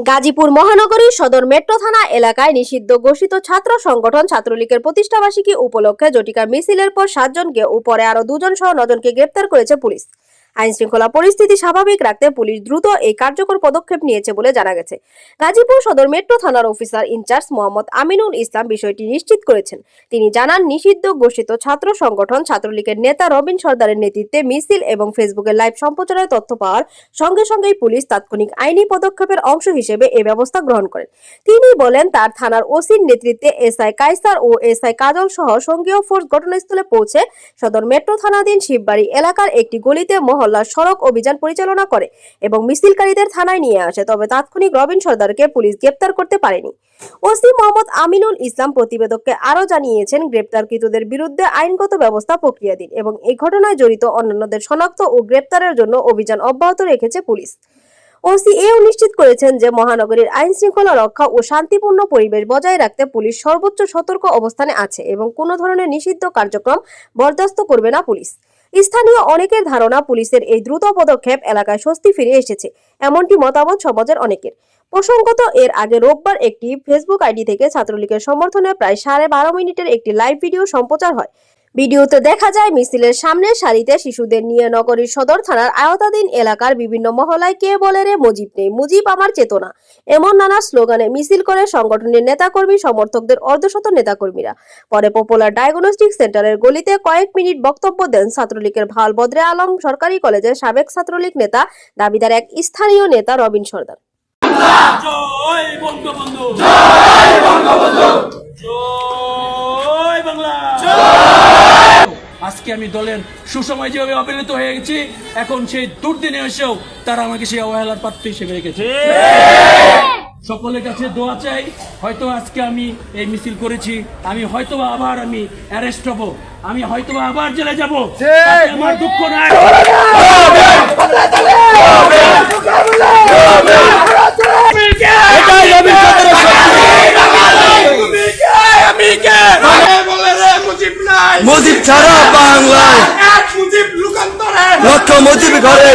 গাজীপুর মহানগরী সদর মেট্রো থানা এলাকায় নিষিদ্ধ ঘোষিত ছাত্র সংগঠন ছাত্রলীগের প্রতিষ্ঠাবার্ষিকী উপলক্ষে জটিকা মিছিলের পর সাতজনকে ও পরে আরও দুজন সহ নজনকে গ্রেপ্তার করেছে পুলিশ। আইন শৃঙ্খলা পরিস্থিতি স্বাভাবিক রাখতে পুলিশ দ্রুত এই কার্যকর পদক্ষেপ নিয়েছে বলে জানা গেছে। গাজীপুর সদর মেট্রো থানার officer in charge Mohammad Aminul Islam বিষয়টি নিশ্চিত করেছেন। তিনি জানান, নিষিদ্ধ ঘোষিত ছাত্র সংগঠন ছাত্রলীগের নেতা রবিন সর্দারের নেতৃত্বে মিছিল এবং ফেসবুকে লাইভ সম্প্রচারের তথ্য পাওয়ার সঙ্গে সঙ্গেই পুলিশ তাৎক্ষণিক আইনি পদক্ষেপের অংশ হিসেবে এই ব্যবস্থা গ্রহণ করেন। তিনি বলেন, তার থানার ওসির নেতৃত্বে এসআই কাইসার ও এসআই কাজল সহ সঙ্গীয় ফোর্স ঘটনাস্থলে পৌঁছে সদর মেট্রো থানাধীন শিববাড়ি এলাকার একটি গলিতে মহল্লার সড়ক অভিযান পরিচালনা করে এবং মিছিলকারীদের থানায় নিয়ে আসে, তবে তাৎক্ষণিক রবিন সর্দারকে পুলিশ গ্রেপ্তার করতে পারেনি। ওসি মোহাম্মদ আমিনুল ইসলাম প্রতিবেদককে আরও জানিয়েছেন, গ্রেপ্তারকৃতদের বিরুদ্ধে আইনগত ব্যবস্থা প্রক্রিয়াধীন এবং এই ঘটনায় জড়িত অন্যান্যদের শনাক্ত ও গ্রেপ্তারের জন্য অভিযান অব্যাহত রেখেছে পুলিশ। ওসি এও নিশ্চিত করেছেন যে মহানগরীর আইন শৃঙ্খলা রক্ষা ও শান্তিপূর্ণ পরিবেশ বজায় রাখতে পুলিশ সর্বোচ্চ সতর্ক অবস্থানে আছে এবং কোনো ধরনের নিষিদ্ধ কার্যক্রম বরদাস্ত করবে না পুলিশ। স্থানীয় অনেকের ধারণা পুলিশের এই দ্রুত পদক্ষেপ এলাকায় স্বস্তি ফিরে এসেছে। এমনটি মতামত সমাজের অনেকের। প্রসঙ্গত, এর আগে রোববার একটি ফেসবুক আইডি থেকে ছাত্রলীগের সমর্থনে প্রায় সাড়ে বারো মিনিটের একটি লাইভ ভিডিও সম্প্রচার হয়। ভিডিওতে দেখা যায় মিছিলের সামনের সারিতে শিশুদের নিয়ে নগরীর সদর থানার আওতাধীন এলাকার বিভিন্ন মহলায় কে বলে রে মুজিব নেই মুজিব আমার চেতনা। এমন নানা স্লোগানে মিছিল করে সংগঠনের নেতাকর্মী সমর্থকদের অর্ধশত নেতাকর্মীরা। পরে পপুলার ডায়াগনস্টিক সেন্টারের গলিতে কয়েক মিনিট বক্তব্য দেন ছাত্রলীগের ভালো বদরে আলম সরকারি কলেজের সাবেক ছাত্রলীগ নেতা দাবিদার এক স্থানীয় নেতা রবিন সর্দার। জয় বঙ্গবন্ধু। জয় বঙ্গবন্ধু জয় বাংলা আজকে আমি দলের সুসময় যেভাবে অবহেলিত হয়ে গেছি এখন সেই দুর্দিনে এসেও তারা আমাকে সেই অবহেলার পাত্র হিসেবে রেখেছে। সকলের কাছে দোয়া চাই হয়তো আজকে আমি এই মিছিল করেছি আমি হয়তো আবার আমি অ্যারেস্ট হব আমি হয়তো আবার জেলে যাব আমার দুঃখ নাই। আমি কে মুজিব ছাড়া বাংলায়। লক্ষ মুজিব ঘরে।